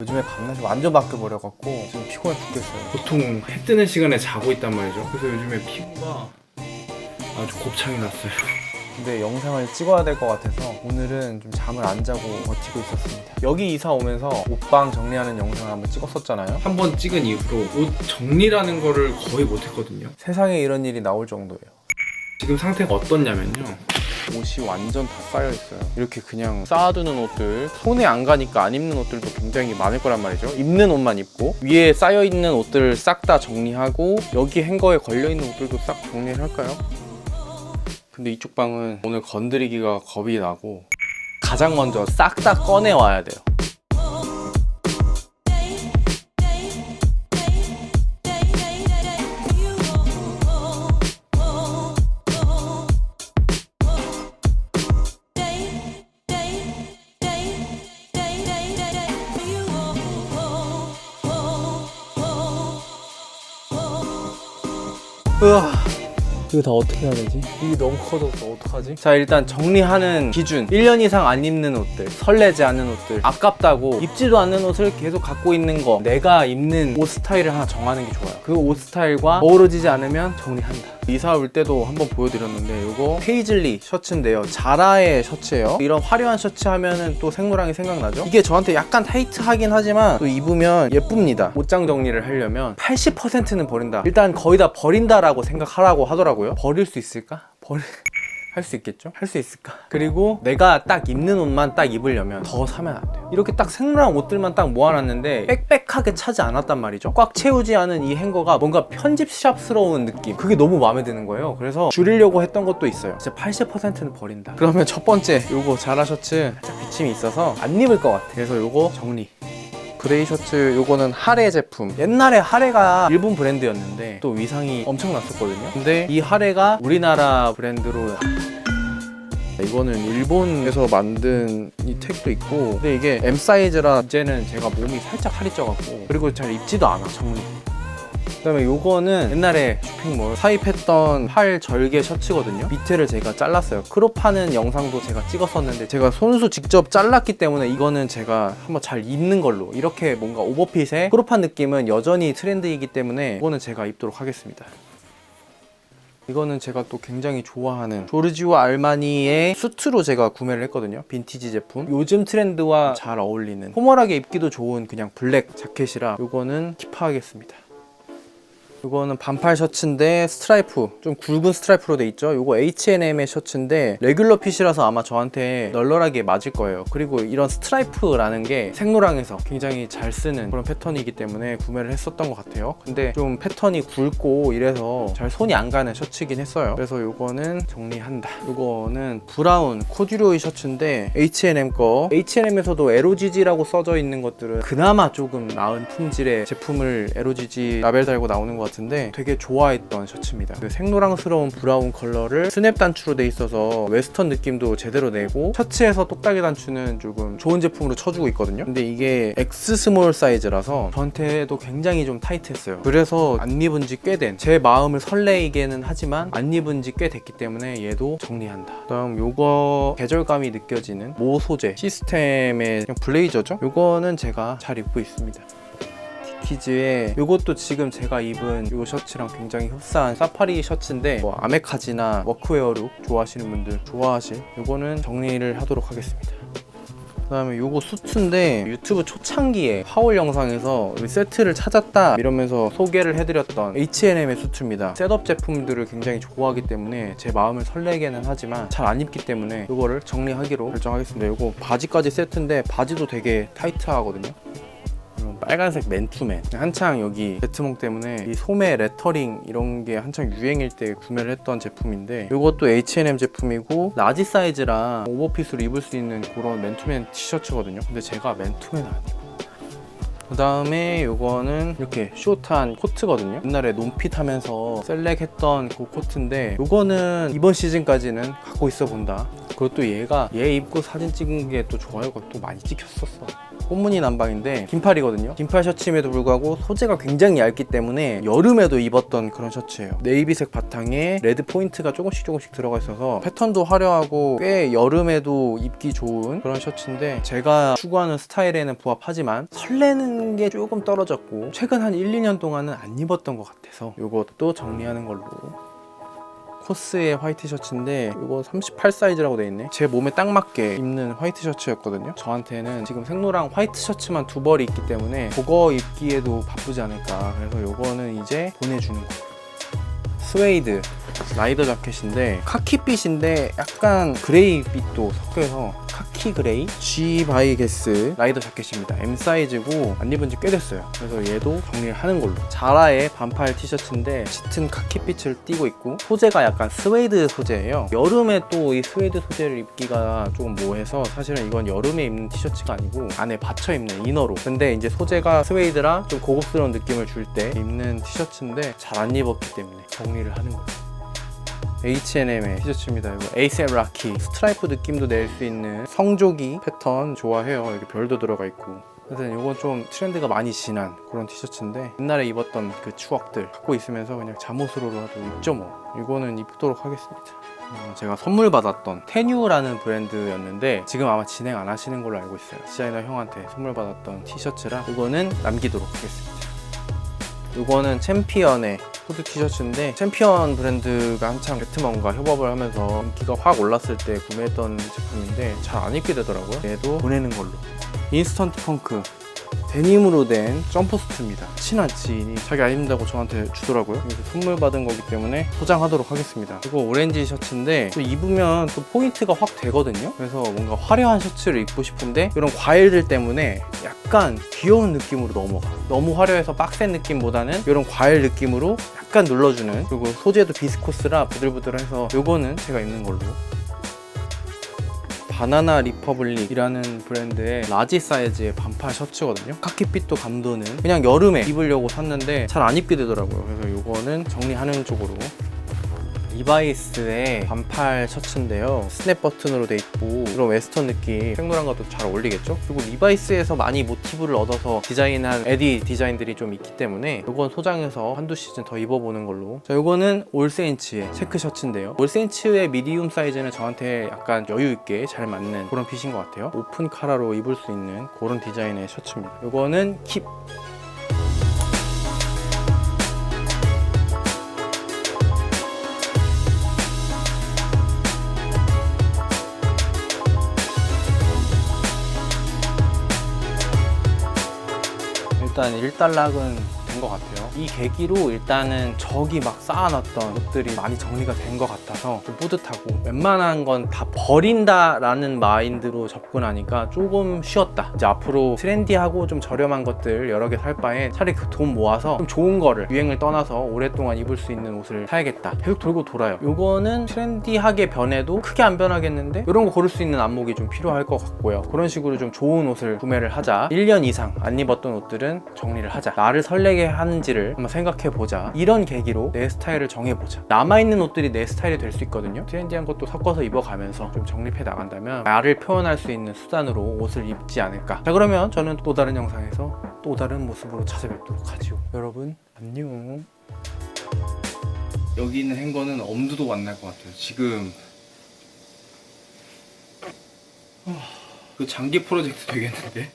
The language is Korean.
요즘에 밤낮이 완전 바뀌어버려갖고 지금 피곤해 죽겠어요. 보통 해 뜨는 시간에 자고 있단 말이죠. 그래서 요즘에 피부가 아주 곱창이 났어요. 근데 영상을 찍어야 될 것 같아서 오늘은 좀 잠을 안 자고 버티고 있었습니다. 여기 이사 오면서 옷방 정리하는 영상을 한번 찍었었잖아요. 한 번 찍은 이후로 옷 정리라는 거를 거의 못했거든요. 세상에 이런 일이 나올 정도예요. 지금 상태가 어떻냐면요. 옷이 완전 다 쌓여 있어요. 이렇게 그냥 쌓아두는 옷들 손에 안 가니까 안 입는 옷들도 굉장히 많을 거란 말이죠. 입는 옷만 입고 위에 쌓여 있는 옷들을 싹 다 정리하고 여기 행거에 걸려 있는 옷들도 싹 정리를 할까요? 근데 이쪽 방은 오늘 건드리기가 겁이 나고 가장 먼저 싹 다 꺼내 와야 돼요. 으아 이거 다 어떻게 해야 되지? 이게 너무 커졌어 어떡하지? 자 일단 정리하는 기준 1년 이상 안 입는 옷들 설레지 않는 옷들 아깝다고 입지도 않는 옷을 계속 갖고 있는 거 내가 입는 옷 스타일을 하나 정하는 게 좋아요 그 옷 스타일과 어우러지지 않으면 정리한다 이사 올 때도 한번 보여드렸는데 이거 페이즐리 셔츠인데요. 자라의 셔츠예요. 이런 화려한 셔츠 하면은 또 생로랑이 생각나죠? 이게 저한테 약간 타이트하긴 하지만 또 입으면 예쁩니다. 옷장 정리를 하려면 80%는 버린다. 일단 거의 다 버린다라고 생각하라고 하더라고요. 버릴 수 있을까? 버릴... 할 수 있겠죠? 할 수 있을까? 그리고 내가 딱 입는 옷만 딱 입으려면 더 사면 안 돼요. 이렇게 딱 생로랑 옷들만 딱 모아놨는데 빽빽하게 차지 않았단 말이죠. 꽉 채우지 않은 이 행거가 뭔가 편집샵스러운 느낌. 그게 너무 마음에 드는 거예요. 그래서 줄이려고 했던 것도 있어요. 진짜 80%는 버린다. 그러면 첫 번째 요거 자라 셔츠 살짝 비침이 있어서 안 입을 것 같아. 그래서 요거 정리. 그레이 셔츠 요거는 하레 제품. 옛날에 하레가 일본 브랜드였는데 또 위상이 엄청 났었거든요. 근데 이 하레가 우리나라 브랜드로 이거는 일본에서 만든 이 택도 있고 근데 이게 M 사이즈라 이제는 제가 몸이 살짝 살이 쪄갖고 그리고 잘 입지도 않아 정리 그다음에 요거는 옛날에 쇼핑몰 사입했던 팔 절개 셔츠거든요. 밑에를 제가 잘랐어요. 크롭 하는 영상도 제가 찍었었는데 제가 손수 직접 잘랐기 때문에 이거는 제가 한번 잘 입는 걸로 이렇게 뭔가 오버핏의 크롭한 느낌은 여전히 트렌드이기 때문에 이거는 제가 입도록 하겠습니다. 이거는 제가 또 굉장히 좋아하는 조르지오 알마니의 수트로 제가 구매를 했거든요. 빈티지 제품. 요즘 트렌드와 잘 어울리는 포멀하게 입기도 좋은 그냥 블랙 자켓이라 이거는 킵하겠습니다. 이거는 반팔 셔츠인데 스트라이프 좀 굵은 스트라이프로 돼 있죠? 이거 H&M의 셔츠인데 레귤러 핏이라서 아마 저한테 널널하게 맞을 거예요. 그리고 이런 스트라이프라는 게 생로랑에서 굉장히 잘 쓰는 그런 패턴이기 때문에 구매를 했었던 것 같아요. 근데 좀 패턴이 굵고 이래서 잘 손이 안 가는 셔츠긴 했어요. 그래서 이거는 정리한다. 이거는 브라운 코듀로이 셔츠인데 H&M 거. H&M에서도 LOGG라고 써져 있는 것들은 그나마 조금 나은 품질의 제품을 LOGG 라벨 달고 나오는 것 같은데 되게 좋아했던 셔츠입니다. 그 생노랑스러운 브라운 컬러를 스냅 단추로 돼 있어서 웨스턴 느낌도 제대로 내고 셔츠에서 똑딱이 단추는 조금 좋은 제품으로 쳐주고 있거든요. 근데 이게 X 스몰 사이즈라서 저한테도 굉장히 좀 타이트했어요. 그래서 안 입은 지 꽤 된 제 마음을 설레이게는 하지만 안 입은 지 꽤 됐기 때문에 얘도 정리한다. 그다음 요거 계절감이 느껴지는 모 소재 시스템의 블레이저죠. 요거는 제가 잘 입고 있습니다. 디키즈의 이것도 지금 제가 입은 이 셔츠랑 굉장히 흡사한 사파리 셔츠인데 뭐 아메카지나 워크웨어 룩 좋아하시는 분들 좋아하실 이거는 정리를 하도록 하겠습니다. 그 다음에 요거 수트인데 유튜브 초창기에 하울 영상에서 세트를 찾았다 이러면서 소개를 해드렸던 H&M의 수트입니다. 셋업 제품들을 굉장히 좋아하기 때문에 제 마음을 설레게는 하지만 잘 안 입기 때문에 이거를 정리하기로 결정하겠습니다. 요거 바지까지 세트인데 바지도 되게 타이트하거든요. 이런 빨간색 맨투맨. 한창 여기 베트몽 때문에 이 소매 레터링 이런 게 한창 유행일 때 구매를 했던 제품인데 이것도 H&M 제품이고 라지 사이즈랑 오버핏으로 입을 수 있는 그런 맨투맨 티셔츠거든요. 근데 제가 맨투맨 안 입어 그 다음에 이거는 이렇게 숏한 코트거든요. 옛날에 논핏 하면서 셀렉했던 그 코트인데 이거는 이번 시즌까지는 갖고 있어 본다. 그리고 또 얘가 얘 입고 사진 찍은 게 또 좋아요가 또 많이 찍혔었어 꽃무늬 남방인데 긴팔이거든요. 긴팔 셔츠임에도 불구하고 소재가 굉장히 얇기 때문에 여름에도 입었던 그런 셔츠예요. 네이비색 바탕에 레드 포인트가 조금씩 조금씩 들어가 있어서 패턴도 화려하고 꽤 여름에도 입기 좋은 그런 셔츠인데 제가 추구하는 스타일에는 부합하지만 설레는 게 조금 떨어졌고 최근 한 1, 2년 동안은 안 입었던 것 같아서 이것도 정리하는 걸로 코스의 화이트 셔츠인데 이거 38 사이즈라고 돼 있네. 제 몸에 딱 맞게 입는 화이트 셔츠였거든요. 저한테는 지금 생로랑 화이트 셔츠만 두 벌이 있기 때문에 그거 입기에도 바쁘지 않을까. 그래서 이거는 이제 보내주는 거예요. 스웨이드 라이더 자켓인데 카키빛인데 약간 그레이 빛도 섞여서 카키 그레이? G 바이 게스 라이더 자켓입니다. M 사이즈고 안 입은 지 꽤 됐어요. 그래서 얘도 정리를 하는 걸로. 자라의 반팔 티셔츠인데 짙은 카키빛을 띠고 있고 소재가 약간 스웨이드 소재예요. 여름에 또 이 스웨이드 소재를 입기가 조금 뭐해서 사실은 이건 여름에 입는 티셔츠가 아니고 안에 받쳐 입는 이너로. 근데 이제 소재가 스웨이드라 좀 고급스러운 느낌을 줄 때 입는 티셔츠인데 잘 안 입었기 때문에 정리를 하는 거예요 H&M의 티셔츠입니다. 이거 에이셉 라키 스트라이프 느낌도 낼 수 있는 성조기 패턴 좋아해요. 이렇게 별도 들어가 있고. 그래서 이건 좀 트렌드가 많이 지난 그런 티셔츠인데 옛날에 입었던 그 추억들 갖고 있으면서 그냥 잠옷으로라도 입죠 뭐. 이거는 입도록 하겠습니다. 어, 제가 선물 받았던 테뉴라는 브랜드였는데 지금 아마 진행 안 하시는 걸로 알고 있어요. 디자이너 형한테 선물 받았던 티셔츠라 이거는 남기도록 하겠습니다. 이거는 챔피언의 후드 티셔츠인데 챔피언 브랜드가 한창 배트먼과 협업을 하면서 인기가 확 올랐을 때 구매했던 제품인데 잘 안 입게 되더라고요. 얘도 보내는 걸로. 인스턴트 펑크 데님으로 된 점퍼스트입니다. 친한 지인이 자기 안 입는다고 저한테 주더라고요. 그래서 선물 받은 거기 때문에 포장하도록 하겠습니다. 이거 오렌지 셔츠인데 또 입으면 또 포인트가 확 되거든요. 그래서 뭔가 화려한 셔츠를 입고 싶은데 이런 과일들 때문에 약간 귀여운 느낌으로 넘어가. 너무 화려해서 빡센 느낌보다는 이런 과일 느낌으로 약간 눌러주는 그리고 소재도 비스코스라 부들부들해서 이거는 제가 입는 걸로 바나나 리퍼블릭이라는 브랜드의 라지 사이즈의 반팔 셔츠거든요. 카키빛도 감도는 그냥 여름에 입으려고 샀는데 잘 안 입게 되더라고요. 그래서 이거는 정리하는 쪽으로. 리바이스의 반팔 셔츠인데요. 스냅 버튼으로 돼 있고 이런 웨스턴 느낌 생노랑과도 잘 어울리겠죠? 그리고 리바이스에서 많이 모티브를 얻어서 디자인한 에디 디자인들이 좀 있기 때문에 이건 소장해서 한두 시즌 더 입어보는 걸로 자 이거는 올세인츠의 체크 셔츠인데요. 올세인츠의 미디움 사이즈는 저한테 약간 여유 있게 잘 맞는 그런 핏인 것 같아요. 오픈 카라로 입을 수 있는 그런 디자인의 셔츠입니다. 이거는 킵 일단 일단락은 된 것 같아요. 이 계기로 일단은 저기 막 쌓아놨던 것들이 많이 정리가 된 것 같아서 좀 뿌듯하고 웬만한 건 다 버린다라는 마인드로 접근하니까 조금 쉬었다. 이제 앞으로 트렌디하고 좀 저렴한 것들 여러 개 살 바에 차라리 그 돈 모아서 좀 좋은 거를 유행을 떠나서 오랫동안 입을 수 있는 옷을 사야겠다. 계속 돌고 돌아요. 요거는 트렌디하게 변해도 크게 안 변하겠는데 이런 거 고를 수 있는 안목이 좀 필요할 것 같고요. 그런 식으로 좀 좋은 옷을 구매를 하자. 1년 이상 안 입었던 옷들은 정리를 하자. 나를 설레게 하는지를 한번 생각해 보자. 이런 계기로 내 스타일을 정해 보자. 남아 있는 옷들이 내 스타일이 될 수 있거든요. 트렌디한 것도 섞어서 입어가면서 좀 정립해 나간다면 나를 표현할 수 있는 수단으로 옷을 입지 않을까. 자 그러면 저는 또 다른 영상에서 또 다른 모습으로 찾아뵙도록 하지요. 여러분 안녕. 여기 있는 행거는 엄두도 안 날 것 같아요. 지금 그 장기 프로젝트 되겠는데?